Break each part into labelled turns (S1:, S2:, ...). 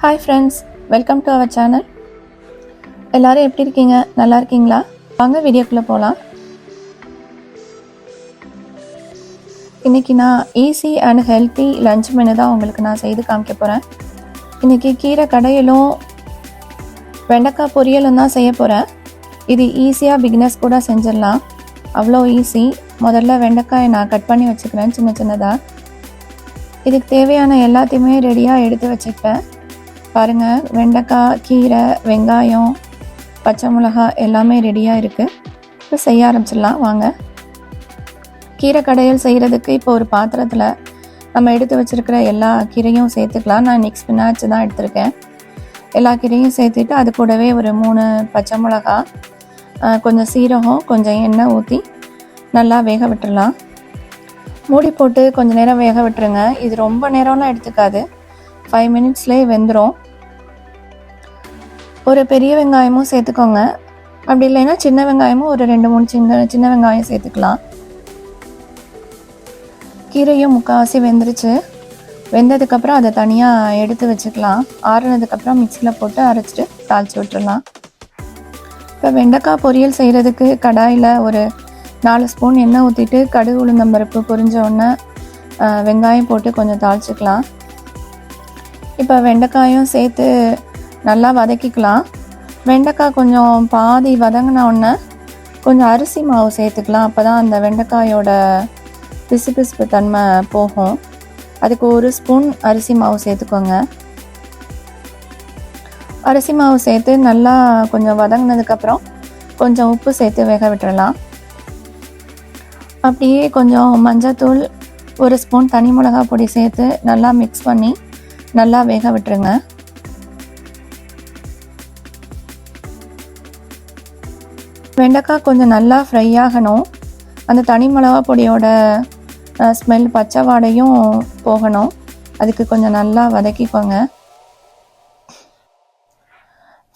S1: hi friends welcome to our channel எல்லோரும் எப்படி இருக்கீங்க நல்லா இருக்கீங்களா வாங்க வீடியோக்குள்ளே போகலாம் இன்றைக்கி நான் easy and healthy lunch menu தான் உங்களுக்கு நான் செய்து காமிக்க போகிறேன் இன்றைக்கி கீரை கடையிலும் வெண்டைக்காய் பொரியலும் தான் செய்ய போகிறேன் இது ஈஸியாக பிக்னஸ் கூட செஞ்சிடலாம் அவ்வளோ ஈஸி முதல்ல வெண்டைக்காயை நான் கட் பண்ணி வச்சுக்கிறேன் சின்ன சின்னதாக இதுக்கு தேவையான எல்லாத்தையுமே ரெடியாக எடுத்து வச்சுக்கிட்டேன் பாருங்கள் வெண்டைக்காய் கீரை வெங்காயம் பச்சை மிளகா எல்லாமே ரெடியாக இருக்குது இப்போ செய்ய ஆரம்பிச்சிடலாம் வாங்க கீரை கடையல் செய்கிறதுக்கு இப்போ ஒரு பாத்திரத்தில் நம்ம எடுத்து வச்சுருக்கிற எல்லா கீரையும் சேர்த்துக்கலாம் நான் நெக்ஸ்ட் பின்னாச்சு தான் எடுத்திருக்கேன் எல்லா கீரையும் சேர்த்துட்டு அது கூடவே ஒரு மூணு பச்சை மிளகா கொஞ்சம் சீரகம் கொஞ்சம் எண்ணெய் ஊற்றி நல்லா வேக விட்டுடலாம் மூடி போட்டு கொஞ்சம் நேரம் வேக விட்டுருங்க இது ரொம்ப நேரம்லாம் எடுத்துக்காது ஃபைவ் மினிட்ஸ்லேயே வெந்துடும் ஒரு பெரிய வெங்காயமும் சேர்த்துக்கோங்க அப்படி இல்லைன்னா சின்ன வெங்காயமும் ஒரு ரெண்டு மூணு சின்ன சின்ன வெங்காயம் சேர்த்துக்கலாம் கீரையும் முக்கால்வாசி வெந்துருச்சு வெந்ததுக்கப்புறம் அதை தனியாக எடுத்து வச்சுக்கலாம் ஆறுனதுக்கப்புறம் மிக்சியில் போட்டு அரைச்சிட்டு தாளித்து விட்டுடலாம் இப்போ வெண்டைக்காய் பொரியல் செய்கிறதுக்கு கடாயில் ஒரு நாலு ஸ்பூன் எண்ணெய் ஊற்றிட்டு கடுகு உளுந்தம்பருப்பு உடனே வெங்காயம் போட்டு கொஞ்சம் தாளிச்சிக்கலாம் இப்போ வெண்டைக்காயும் சேர்த்து நல்லா வதக்கிக்கலாம் வெண்டைக்காய் கொஞ்சம் பாதி வதங்கின உடனே கொஞ்சம் அரிசி மாவு சேர்த்துக்கலாம் அப்போ தான் அந்த வெண்டைக்காயோட பிசு பிசுப்பு தன்மை போகும் அதுக்கு ஒரு ஸ்பூன் அரிசி மாவு சேர்த்துக்கோங்க அரிசி மாவு சேர்த்து நல்லா கொஞ்சம் வதங்கினதுக்கப்புறம் கொஞ்சம் உப்பு சேர்த்து வேக விட்டுடலாம் அப்படியே கொஞ்சம் மஞ்சள்தூள் ஒரு ஸ்பூன் தனி மிளகாய் பொடி சேர்த்து நல்லா மிக்ஸ் பண்ணி நல்லா வேக விட்டுருங்க வெண்டைக்காய் கொஞ்சம் நல்லா ஃப்ரை ஆகணும் அந்த தனி மிளகா பொடியோட ஸ்மெல் பச்சை வாடையும் போகணும் அதுக்கு கொஞ்சம் நல்லா வதக்கிக்கோங்க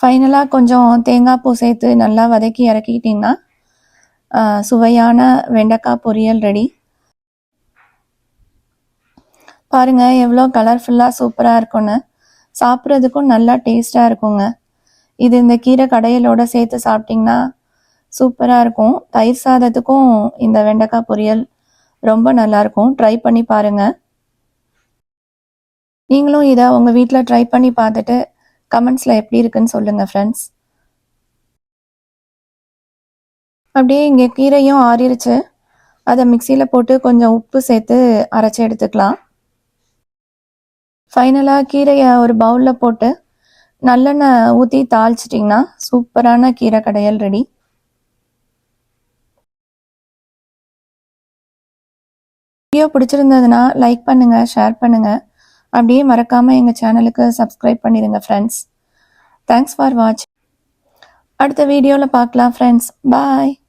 S1: ஃபைனலாக கொஞ்சம் தேங்காய் பூ சேர்த்து நல்லா வதக்கி இறக்கிக்கிட்டிங்கன்னா சுவையான வெண்டைக்காய் பொரியல் ரெடி பாருங்கள் எவ்வளோ கலர்ஃபுல்லாக சூப்பராக இருக்கும்னு சாப்பிட்றதுக்கும் நல்லா டேஸ்ட்டாக இருக்குங்க இது இந்த கீரை கடையிலோடு சேர்த்து சாப்பிட்டிங்கன்னா சூப்பராக இருக்கும் தயிர் சாதத்துக்கும் இந்த வெண்டைக்காய் பொரியல் ரொம்ப நல்லாயிருக்கும் ட்ரை பண்ணி பாருங்கள் நீங்களும் இதை உங்கள் வீட்டில் ட்ரை பண்ணி பார்த்துட்டு கமெண்ட்ஸில் எப்படி இருக்குன்னு சொல்லுங்கள் ஃப்ரெண்ட்ஸ் அப்படியே இங்கே கீரையும் ஆறிடுச்சு அதை மிக்சியில் போட்டு கொஞ்சம் உப்பு சேர்த்து அரைச்சி எடுத்துக்கலாம் ஃபைனலாக கீரையை ஒரு பவுலில் போட்டு நல்லெண்ணெய் ஊற்றி தாளிச்சிட்டிங்கன்னா சூப்பரான கீரை கடையல் ரெடி வீடியோ பிடிச்சிருந்ததுன்னா லைக் பண்ணுங்க ஷேர் பண்ணுங்க அப்படியே மறக்காம எங்க சேனலுக்கு சப்ஸ்கிரைப் பண்ணிடுங்க ஃப்ரெண்ட்ஸ் தேங்க்ஸ் ஃபார் வாட்ச் அடுத்த வீடியோவில் பார்க்கலாம் ஃப்ரெண்ட்ஸ் பாய்